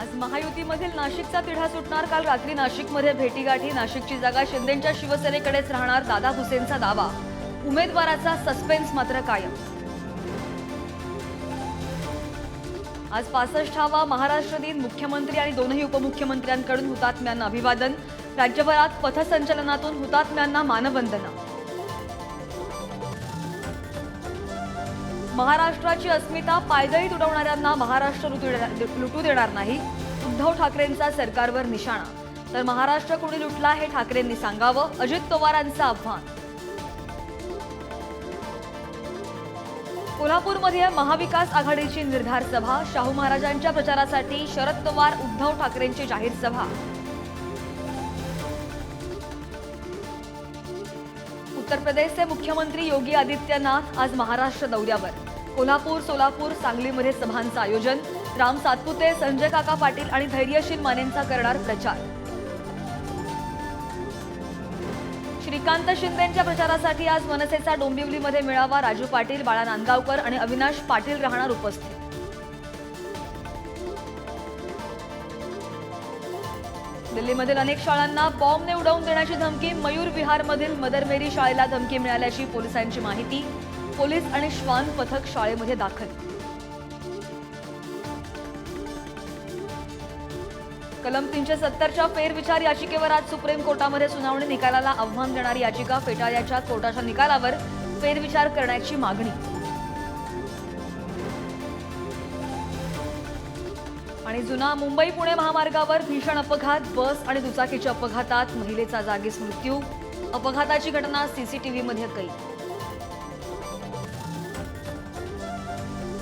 आज महायुतीमधील नाशिकचा तिढा सुटणार. काल रात्री नाशिकमध्ये भेटीगाठी. नाशिकची जागा शिंदेच्या शिवसेनेकडेच राहणार दादा हुसेनचा दावा. उमेदवाराचा सस्पेन्स मात्र कायम. आज पासष्टावा महाराष्ट्र दिन. मुख्यमंत्री आणि दोनही उपमुख्यमंत्र्यांकडून हुतात्म्यांना अभिवादन. राज्यभरात पथसंचलनातून हुतात्म्यांना मानवंदना. महाराष्ट्राची अस्मिता पायदळी तुडवणाऱ्यांना महाराष्ट्र लुटू देणार- लुटू देणार नाही. उद्धव ठाकरेंचा सरकारवर निशाणा. तर महाराष्ट्र कुणी लुटला हे ठाकरेंनी सांगावं? अजित पवारांचं आव्हान. कोल्हापूरमध्ये महाविकास आघाडीची निर्धार सभा. शाहू महाराजांच्या प्रचारासाठी शरद पवार उद्धव ठाकरेंची जाहीर सभा. उत्तर प्रदेशचे मुख्यमंत्री योगी आदित्यनाथ आज महाराष्ट्र दौऱ्यावर. कोल्हापूर सोलापूर सांगलीमध्ये सभांचं आयोजन. राम सातपुते संजय काका पाटील आणि धैर्यशील मानेंचा करणार प्रचार. श्रीकांत शिंदेच्या प्रचारासाठी आज मनसेचा डोंबिवलीमध्ये मेळावा. राजू पाटील बाळा नांदगावकर आणि अविनाश पाटील राहणार उपस्थित. दिल्लीमधील अनेक शाळांना बॉम्बने उडवून देण्याची धमकी. मयूर विहारमधील मदर मेरी शाळेला धमकी मिळाल्याची पोलिसांची माहिती. पोलीस आणि श्वान पथक शाळेमध्ये दाखल. कलम तीनशे सत्तरच्या फेरविचार याचिकेवर आज सुप्रीम कोर्टामध्ये सुनावणी निकालाला आव्हान देणारी याचिका फेटाळल्याच्या कोर्टाच्या निकालावर फेरविचार करण्याची मागणी. आणि जुना मुंबई पुणे महामार्गावर भीषण अपघात बस आणि दुचाकीच्या अपघातात महिलेचा जागीच मृत्यू. अपघाताची घटना सीसीटीव्हीमध्ये कैद.